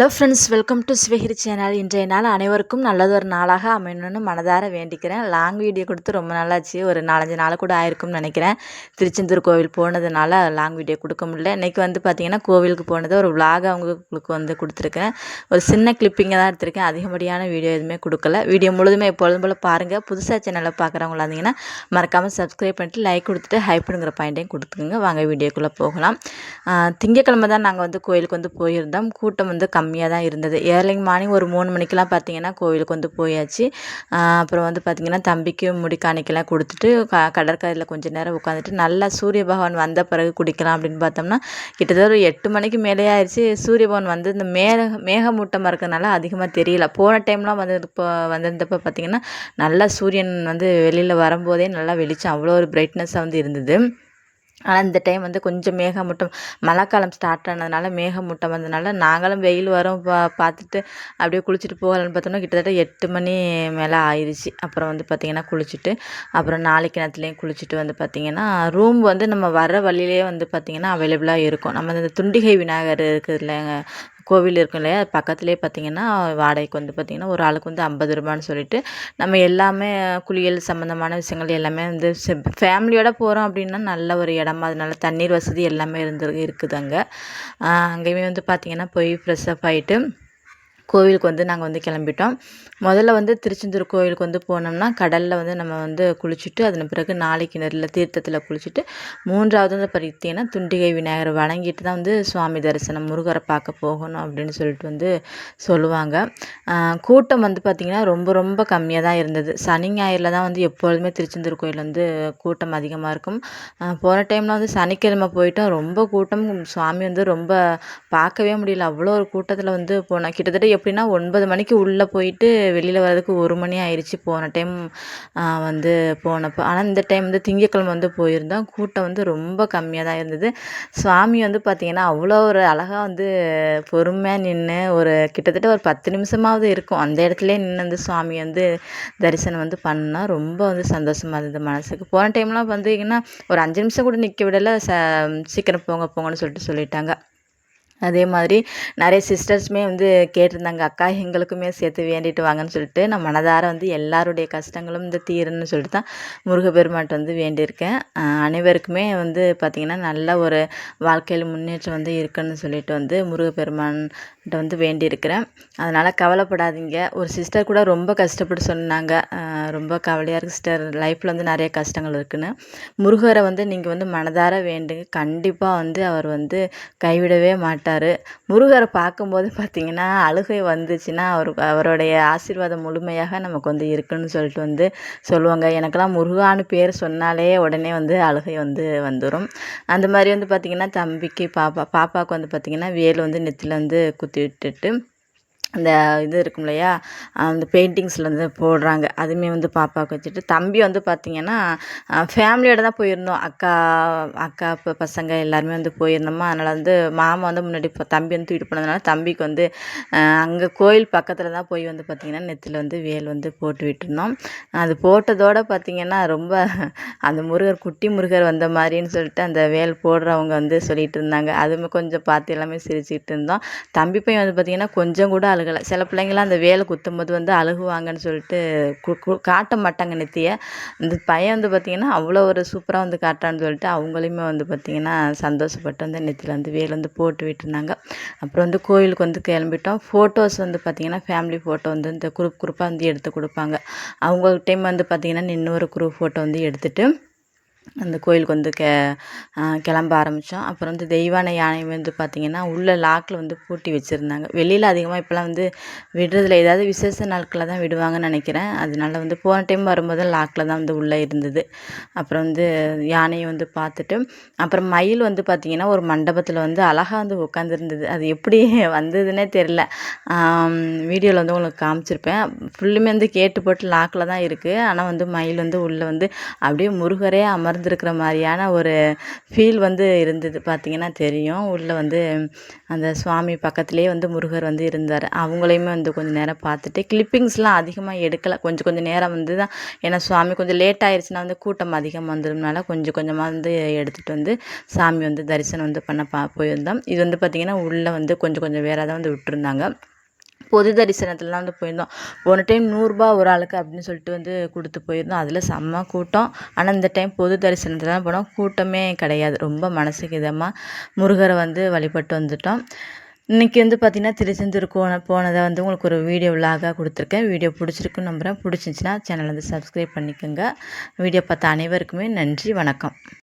Hello friends welcome to ஸ்விகிரி channel இன்றைய நாள் அனைவருக்கும் நல்லதொரு நாளாக அமையணும்னு மனதார வேண்டிக்கிறேன். லாங் வீடியோ கொடுத்து ரொம்ப நாளாச்சு. ஒரு நாலஞ்சு நாள் கூட ஆயிருக்கும்னு நினைக்கிறேன். திருச்செந்தூர் கோவில் போனதுனால லாங் வீடியோ கொடுக்க முடியல. இன்றைக்கி வந்து பார்த்திங்கன்னா கோவிலுக்கு போனது ஒரு vlog அவங்களுக்கு வந்து கொடுத்துருக்கேன் ஒரு சின்ன கிளிப்பிங்கை தான் எடுத்திருக்கேன். அதிகப்படியான வீடியோ எதுவுமே கொடுக்கல. வீடியோ முழுதுமே எப்பொழுதும் போல் பாருங்கள் புதுசாக சேனலை பார்க்குறவங்களா இருந்தீங்கன்னா மறக்காமல் சப்ஸ்கிரைப் பண்ணிட்டு லைக் கொடுத்துட்டு ஹைப்புங்கிற பாயிண்ட்டையும் கொடுத்துக்குங்க. வாங்க வீடியோக்குள்ளே போகலாம். திங்கக்கிழமை திங்கட்கிழமை தான் நாங்கள் வந்து கோயிலுக்கு வந்து போயிருந்தோம். கூட்டம் வந்து கம்மி கம்மியாக தான் இருந்தது. ஏர்லிங் மார்னிங் ஒரு மூணு மணிக்கெலாம் பார்த்தீங்கன்னா கோவிலுக்கு வந்து போயாச்சு. அப்புறம் வந்து பார்த்திங்கன்னா தம்பிக்கு முடி காணிக்கெல்லாம் கொடுத்துட்டு க கடற்கரையில் கொஞ்ச நேரம் உட்காந்துட்டு நல்லா சூரிய பகவான் வந்த பிறகு குடிக்கலாம் அப்படின்னு பார்த்தோம்னா கிட்டத்தட்ட ஒரு எட்டு மணிக்கு மேலே ஆயிடுச்சு சூரிய பகவான் வந்து இந்த மேக மேகமூட்டமாக இருக்கிறதுனால அதிகமாக தெரியல. போன டைம்லாம் வந்து இப்போ வந்திருந்தப்போ பார்த்திங்கன்னா நல்லா சூரியன் வந்து வெளியில் வரும்போதே நல்லா வெளிச்சம் அவ்வளோ ஒரு பிரைட்னஸாக வந்து இருந்தது. ஆனால் இந்த டைம் வந்து கொஞ்சம் மேகமூட்டம் மழைக்காலம் ஸ்டார்ட் ஆனதுனால மேகமூட்டம் வந்ததுனால நாங்களும் வெயில் வரும் பா பார்த்துட்டு அப்படியே குளிச்சுட்டு போகலான்னு பார்த்தோம்னா கிட்டத்தட்ட எட்டு மணி மேலே ஆயிடுச்சு. அப்புறம் வந்து பார்த்திங்கன்னா குளிச்சுட்டு அப்புறம் நாளைக்கு நேரத்துலேயும் குளிச்சுட்டு வந்து பார்த்திங்கன்னா ரூம் வந்து நம்ம வர வழியிலே வந்து பார்த்திங்கன்னா அவைலபிளாக இருக்கும். நம்ம இந்த துண்டிகை விநாயகர் இருக்குது இல்லைங்க கோவில் இருக்கும் இல்லையா? அது பக்கத்துலேயே பார்த்திங்கன்னா வாடகைக்கு வந்து பார்த்திங்கன்னா ஒரு ஆளுக்கு வந்து ஐம்பது ரூபான்னு சொல்லிட்டு நம்ம எல்லாமே குளியல் சம்மந்தமான விஷயங்கள் எல்லாமே வந்து ஃபேமிலியோடு போகிறோம் அப்படின்னா நல்ல ஒரு இடமா அதனால தண்ணீர் வசதி எல்லாமே இருந்து இருக்குது அங்கே அங்கேயுமே வந்து பார்த்திங்கன்னா போய் ஃப்ரெஷ் அப் ஆகிட்டு கோவிலுக்கு வந்து நாங்கள் வந்து கிளம்பிட்டோம். முதல்ல வந்து திருச்செந்தூர் கோவிலுக்கு வந்து போனோம்னா கடலில் வந்து நம்ம வந்து குளிச்சுட்டு அதன் பிறகு நாளைக்கு கிணறுல தீர்த்தத்தில் குளிச்சுட்டு மூன்றாவது வந்து பார்த்தீங்கன்னா துண்டிகை விநாயகரை வணங்கிட்டு தான் வந்து சுவாமி தரிசனம் முருகரை பார்க்க போகணும் அப்படின்னு சொல்லிட்டு வந்து சொல்லுவாங்க. கூட்டம் வந்து பார்த்திங்கன்னா ரொம்ப ரொம்ப கம்மியாக தான் இருந்தது. சனி ஞாயிறில் தான் வந்து எப்பொழுதுமே திருச்செந்தூர் கோயில் வந்து கூட்டம் அதிகமாக இருக்கும். போன டைமில் வந்து சனிக்கிழமை போயிட்டோம். ரொம்ப கூட்டம். சுவாமி வந்து ரொம்ப பார்க்கவே முடியல. அவ்வளோ ஒரு கூட்டத்தில் வந்து போனோம் கிட்டத்தட்ட எப்படின்னா ஒன்பது மணிக்கு உள்ளே போயிட்டு வெளியில் வர்றதுக்கு ஒரு மணி ஆயிடுச்சு போன டைம் வந்து போனப்போ. ஆனால் இந்த டைம் வந்து திங்கக்கிழமை வந்து போயிருந்தோம். கூட்டம் வந்து ரொம்ப கம்மியாக தான் இருந்தது. சுவாமி வந்து பார்த்திங்கன்னா அவ்வளோ ஒரு அழகாக வந்து பொறுமையாக நின்று ஒரு கிட்டத்தட்ட ஒரு பத்து நிமிஷமாவது இருக்கும். அந்த இடத்துல நின்று வந்து சுவாமி வந்து தரிசனம் வந்து பண்ணால் ரொம்ப வந்து சந்தோஷமாக இருந்தது மனசுக்கு. போன டைம்லாம் பார்த்தீங்கன்னா ஒரு அஞ்சு நிமிஷம் கூட நிற்க விடலை. ச சீக்கிரம் போங்க போங்கன்னு சொல்லிட்டு சொல்லிட்டாங்க. அதே மாதிரி நிறைய சிஸ்டர்ஸுமே வந்து கேட்டிருந்தாங்க அக்கா எங்களுக்குமே சேர்த்து வேண்டிட்டு வாங்கன்னு சொல்லிட்டு நான் மனதார வந்து எல்லாருடைய கஷ்டங்களும் இந்த தீருன்னு சொல்லிட்டு தான் முருகப்பெருமான்ட்ட வந்து வேண்டியிருக்கேன். அனைவருக்குமே வந்து பார்த்திங்கன்னா நல்ல ஒரு வாழ்க்கையில் முன்னேற்றம் வந்து இருக்குன்னு சொல்லிட்டு வந்து முருகப்பெருமான் கிட்ட வந்து வேண்டியிருக்கிறேன். அதனால் கவலைப்படாதீங்க. ஒரு சிஸ்டர் கூட ரொம்ப கஷ்டப்பட்டு சொன்னாங்க. ரொம்ப கவலையாக இருக்குது சிஸ்டர் லைஃப்பில் வந்து நிறைய கஷ்டங்கள் இருக்குன்னு. முருகரை வந்து நீங்கள் வந்து மனதார வேண்டுங்க கண்டிப்பாக வந்து அவர் வந்து கைவிடவே மாட்டார். முருகரை பார்க்கும்போது பார்த்தீங்கன்னா அழுகை வந்துச்சுன்னா அவர் அவருடைய ஆசீர்வாதம் முழுமையாக நமக்கு வந்து இருக்குன்னு சொல்லிட்டு வந்து சொல்லுவாங்க. எனக்கெல்லாம் முருகான்னு பேர் சொன்னாலே உடனே வந்து அழுகை வந்து வந்துடும் அந்த மாதிரி வந்து பார்த்திங்கன்னா தம்பிக்கு பாப்பா பாப்பாவுக்கு வந்து பார்த்திங்கன்னா வேல் வந்து நெத்தியில் வந்து குத்தி ഇട്ടിട്ട് அந்த இது இருக்கும் இல்லையா? அந்த பெயிண்டிங்ஸில் வந்து போடுறாங்க. அதுவுமே வந்து பாப்பாவுக்கு வச்சுட்டு. தம்பி வந்து பார்த்திங்கன்னா ஃபேமிலியோடு தான் போயிருந்தோம். அக்கா அக்கா இப்போ பசங்க எல்லாருமே வந்து போயிருந்தோமா? அதனால் வந்து மாமா வந்து முன்னாடி இப்போ தம்பி வந்து தூக்கிட்டு போனதுனால தம்பிக்கு வந்து அங்கே கோயில் பக்கத்தில் தான் போய் வந்து பார்த்திங்கன்னா நெத்தியில் வந்து வேல் வந்து போட்டு விட்டுருந்தோம். அது போட்டதோட பார்த்திங்கன்னா ரொம்ப அந்த முருகர் குட்டி முருகர் வந்த மாதிரின்னு சொல்லிட்டு அந்த வேல் போடுறவங்க வந்து சொல்லிட்டு இருந்தாங்க. அதுவுமே கொஞ்சம் பார்த்து எல்லாமே சிரிச்சுக்கிட்டு இருந்தோம். தம்பி பையன் வந்து பார்த்திங்கன்னா கொஞ்சம் கூட அழுகலை. சில பிள்ளைங்களாம் அந்த வேலை குத்தும்போது வந்து அழுகுவாங்கன்னு சொல்லிட்டு கு- கு- காட்ட மாட்டாங்க நெத்தியை. இந்த பையன் வந்து பார்த்திங்கன்னா அவ்வளோ ஒரு சூப்பராக வந்து காட்டான்னு சொல்லிட்டு அவங்களையுமே வந்து பார்த்திங்கன்னா சந்தோஷப்பட்டு வந்து நெத்தியில் வந்து வேலை வந்து போட்டு விட்டுருந்தாங்க. அப்புறம் வந்து கோயிலுக்கு வந்து கிளம்பிட்டோம். ஃபோட்டோஸ் வந்து பார்த்திங்கன்னா ஃபேமிலி ஃபோட்டோ வந்து இந்த குரூப் குரூப்பாக வந்து எடுத்து கொடுப்பாங்க. அவங்க டைம் வந்து பார்த்திங்கன்னா இன்னொரு குரூப் ஃபோட்டோ வந்து எடுத்துகிட்டு அந்த கோயிலுக்கு வந்து கெ கிளம்ப ஆரம்பித்தோம் அப்புறம் வந்து தெய்வானை யானை வந்து பார்த்திங்கன்னா உள்ளே லாக்கில் வந்து பூட்டி வச்சுருந்தாங்க. வெளியில் அதிகமாக இப்போலாம் வந்து விடுறதில்ல. ஏதாவது விசேஷ நாட்களில் தான் விடுவாங்கன்னு நினைக்கிறேன். அதனால வந்து போன டைம் வரும்போது லாக்கில் தான் வந்து உள்ளே இருந்தது. அப்புறம் வந்து யானையை வந்து பார்த்துட்டு அப்புறம் மயில் வந்து பார்த்திங்கன்னா ஒரு மண்டபத்தில் வந்து அழகாக வந்து உட்காந்துருந்தது அது எப்படி வந்ததுன்னே தெரில வீடியோவில் வந்து உங்களுக்கு காமிச்சிருப்பேன். ஃபுல்லுமே வந்து கேட்டு போட்டு லாக்கில் தான் இருக்குது ஆனால் வந்து மயில் வந்து உள்ளே வந்து அப்படியே முருகரே அமர் அமர்ந்திருக்கிற மாதிரியான ஒரு ஃபீல் வந்து இருந்தது பார்த்திங்கன்னா தெரியும். உள்ளே வந்து அந்த சுவாமி பக்கத்துலேயே வந்து முருகர் வந்து இருந்தார். அவங்களையுமே வந்து கொஞ்சம் நேரம் பார்த்துட்டு கிளிப்பிங்ஸ்லாம் அதிகமாக எடுக்கலை. கொஞ்சம் கொஞ்சம் நேரம் வந்து தான் ஏன்னா சுவாமி கொஞ்சம் லேட் ஆயிடுச்சுன்னா வந்து கூட்டம் அதிகமாக வந்துடும்னால கொஞ்சம் கொஞ்சமாக வந்து எடுத்துகிட்டு வந்து சாமி வந்து தரிசனம் வந்து பண்ண பா போயிருந்தோம். இது வந்து பார்த்திங்கன்னா உள்ளே வந்து கொஞ்சம் கொஞ்சம் வேற தான் வந்து விட்டுருந்தாங்க. பொது தரிசனத்துலலாம் வந்து போயிருந்தோம். போன டைம் நூறுரூபா ஒரு ஆளுக்கு அப்படின்னு சொல்லிட்டு வந்து கொடுத்து போயிருந்தோம். அதில் செம்ம கூட்டம். ஆனால் இந்த டைம் பொது தரிசனத்தில் தான் போனோம். கூட்டமே கிடையாது. ரொம்ப மனசுக்கு இதமாக முருகரை வந்து வழிபட்டு வந்துட்டோம். இன்றைக்கி வந்து பார்த்திங்கன்னா திருச்செந்தூர் போன போனதை வந்து உங்களுக்கு ஒரு வீடியோ விலாகாக கொடுத்துருக்கேன். வீடியோ பிடிச்சிருக்குன்னு நம்புகிறேன் பிடிச்சிருந்துச்சின்னா சேனலை வந்து சப்ஸ்கிரைப் பண்ணிக்கோங்க. வீடியோ பார்த்த அனைவருக்குமே நன்றி. வணக்கம்.